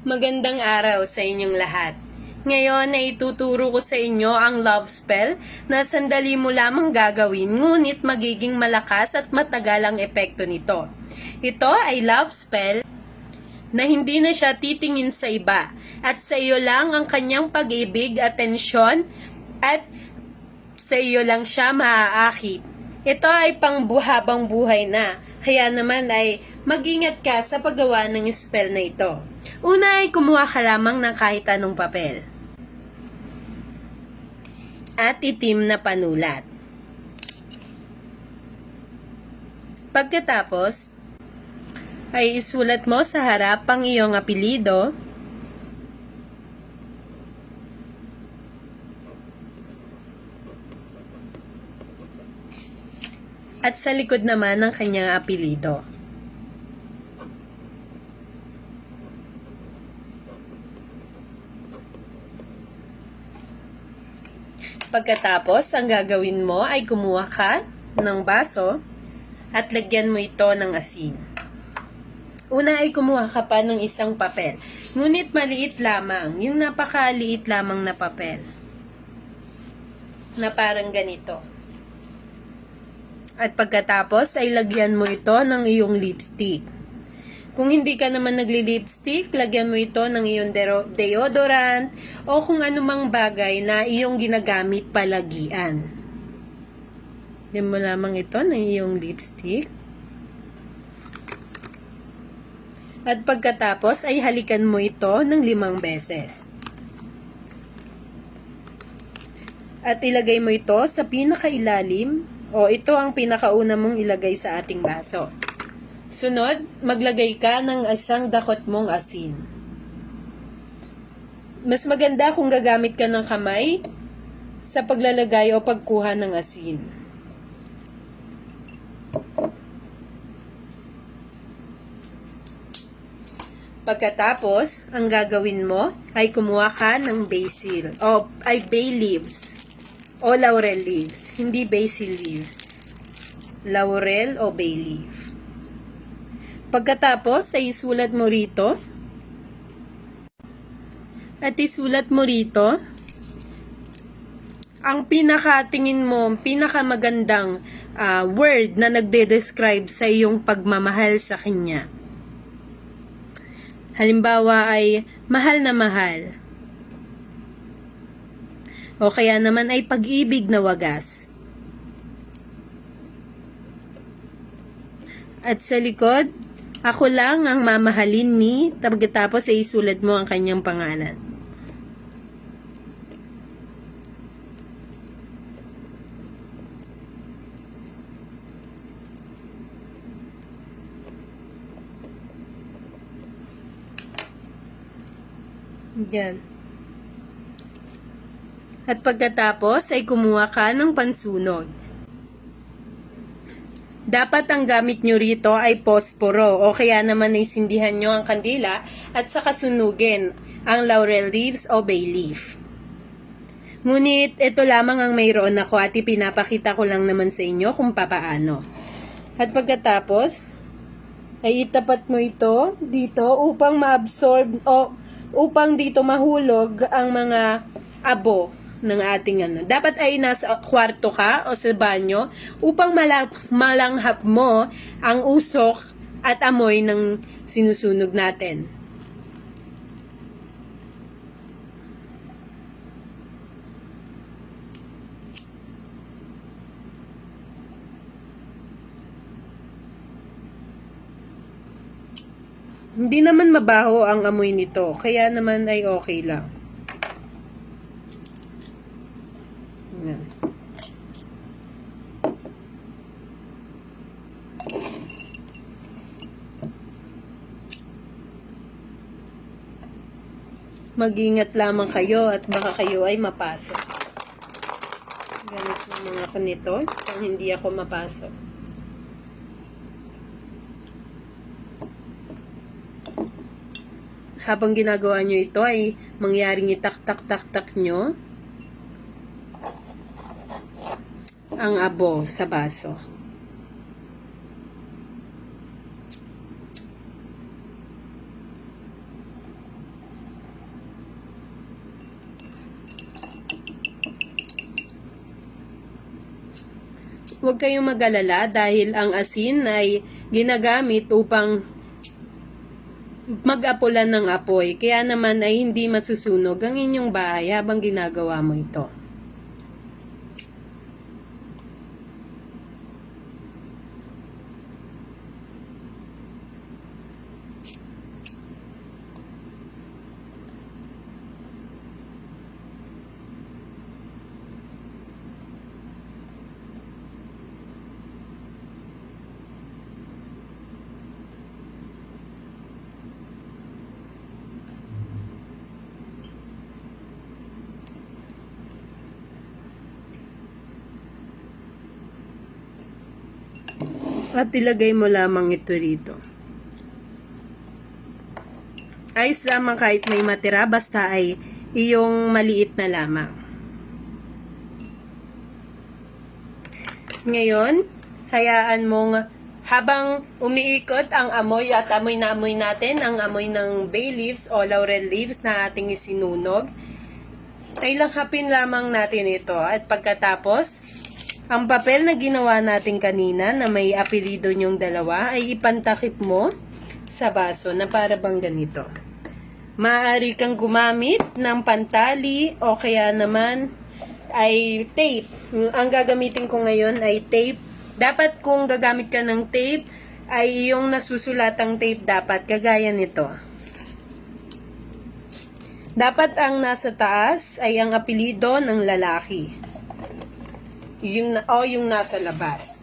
Magandang araw sa inyong lahat. Ngayon ay ituturo ko sa inyo ang love spell na sandali mo lamang gagawin ngunit magiging malakas at matagal ang epekto nito. Ito ay love spell na hindi na siya titingin sa iba at sa iyo lang ang kanyang pag-ibig, atensyon at sa iyo lang siya maaakit. Ito ay pangbuhabang buhay na, kaya naman ay mag-ingat ka sa paggawa ng spell na ito. Una ay kumuha ka lamang ng kahit anong papel. At itim na panulat. Pagkatapos, ay isulat mo sa harap ang iyong apelido, at sa likod naman ng kanyang apelido. Pagkatapos, ang gagawin mo ay kumuha ka ng baso at lagyan mo ito ng asin. Una ay kumuha ka pa ng isang papel. Ngunit maliit lamang, yung napakaliit lamang na papel. Na parang ganito. At pagkatapos ay lagyan mo ito ng iyong lipstick. Kung hindi ka naman nagli-lipstick, lagyan mo ito ng iyong deodorant o kung anumang bagay na iyong ginagamit palagian. Lagyan mo lamang ito ng iyong lipstick. At pagkatapos ay halikan mo ito ng limang beses. At ilagay mo ito sa pinakailalim o ito ang pinakauna mong ilagay sa ating baso. Sunod, maglagay ka ng asang dakot mong asin. Mas maganda kung gagamit ka ng kamay sa paglalagay o pagkuha ng asin. Pagkatapos, ang gagawin mo ay kumuha ka ng basil o ay bay leaves o laurel leaves, hindi basil leaves. Laurel o bay leaf. Pagkatapos, ay isulat mo rito at isulat mo rito ang pinakatingin mo, pinakamagandang ah, word na nagde-describe sa iyong pagmamahal sa kanya. Halimbawa ay mahal na mahal. O kaya naman ay pag-ibig na wagas. At sa likod, ako lang ang mamahalin ni, pagkatapos ay isulat mo ang kanyang pangalan. Yan. At pagkatapos ay kumuha ka ng pansunog. Dapat ang gamit nyo rito ay posporo o kaya naman ay sindihan nyo ang kandila at saka sunugin ang laurel leaves o bay leaf. Ngunit ito lamang ang mayroon ako at ipinapakita ko lang naman sa inyo kung papaano. At pagkatapos, ay itapat mo ito dito upang ma-absorb o upang dito mahulog ang mga abo ng ating ano. Dapat ay nasa kwarto ka o sa banyo upang mala- malanghap mo ang usok at amoy ng sinusunog natin. Hindi naman mabaho ang amoy nito, kaya naman ay okay lang. Yan. Mag-ingat lamang kayo at baka kayo ay mapasok. Gamit naman ako nito kung hindi ako mapasok. habang ginagawa nyo ito ay mangyaring itak-tak-tak-tak nyo ang abo sa baso. Huwag kayong mag-alala dahil ang asin ay ginagamit upang mag-apulan ng apoy. Kaya naman ay hindi masusunog ang inyong bahay habang ginagawa mo ito. At ilagay mo lamang ito rito. Ayos lamang kahit may matira, basta ay iyong maliit na lamang. Ngayon, hayaan mong habang umiikot ang amoy at amoy na amoy natin, ang amoy ng bay leaves o laurel leaves na ating isinunog, ay langhapin lamang natin ito. At pagkatapos, ang papel na ginawa natin kanina na may apelido niyong dalawa ay ipantakip mo sa baso na para bang ganito. Maaari kang gumamit ng pantali o kaya naman ay tape. Ang gagamitin ko ngayon ay tape. Dapat kung gagamit ka ng tape ay yung nasusulatang tape dapat kagaya nito. Dapat ang nasa taas ay ang apelido ng lalaki. Yung, o yung nasa labas.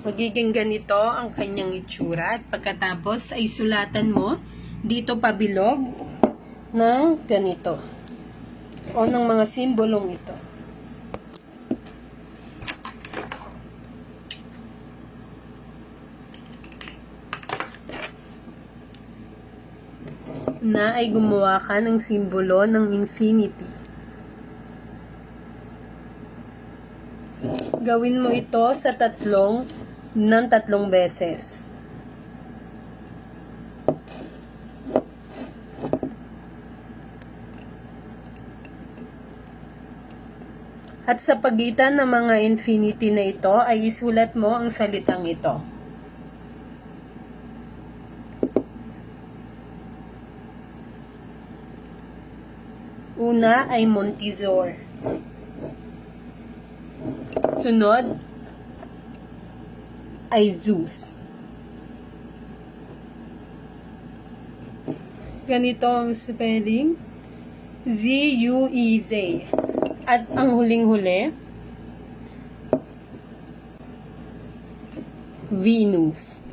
Magiging ganito ang kanyang itsura at pagkatapos ay sulatan mo dito pabilog ng ganito o ng mga simbolong ito. na ay gumawa ka ng simbolo ng infinity. Gawin mo ito sa tatlong ng tatlong beses. At sa pagitan ng mga infinity na ito ay isulat mo ang salitang ito. Una ay Montezor. Sunod ay Zeus. Ganito ang spelling. Z-U-E-Z. At ang huling-huli, Venus.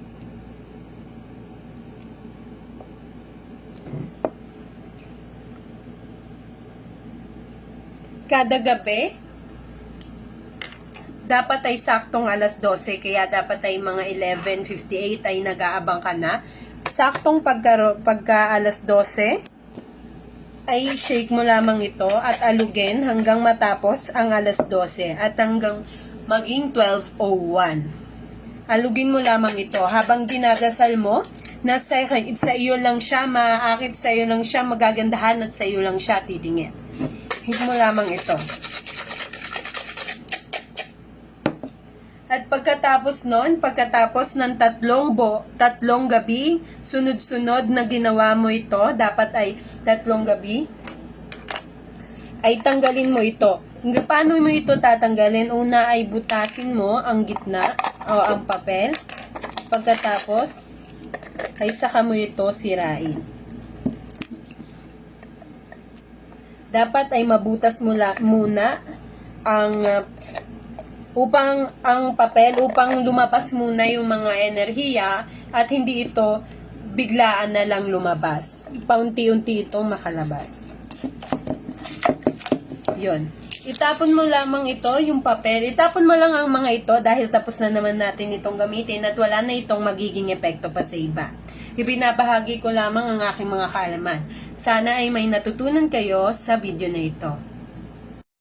Kada gabi, dapat ay saktong alas 12, kaya dapat ay mga 11.58 ay nag-aabang ka na. Saktong pagka, pagka alas 12, ay shake mo lamang ito at alugin hanggang matapos ang alas 12 at hanggang maging 12.01. Alugin mo lamang ito habang dinadasal mo na sa, sa iyo lang siya, maaakit sa iyo lang siya, magagandahan at sa iyo lang siya titingin. Hit mo lamang ito. At pagkatapos nun, pagkatapos ng tatlong bo, tatlong gabi, sunod-sunod na ginawa mo ito, dapat ay tatlong gabi, ay tanggalin mo ito. Paano mo ito tatanggalin? Una ay butasin mo ang gitna o ang papel. Pagkatapos, ay saka mo ito sirain. Dapat ay mabutas mula, muna ang uh, upang ang papel upang lumabas muna yung mga enerhiya at hindi ito biglaan na lang lumabas. Paunti-unti itong makalabas. Yun. Itapon mo lamang ito, yung papel. Itapon mo lang ang mga ito dahil tapos na naman natin itong gamitin at wala na itong magiging epekto pa sa iba. Ibinabahagi ko lamang ang aking mga kaalaman. Sana ay may natutunan kayo sa video na ito.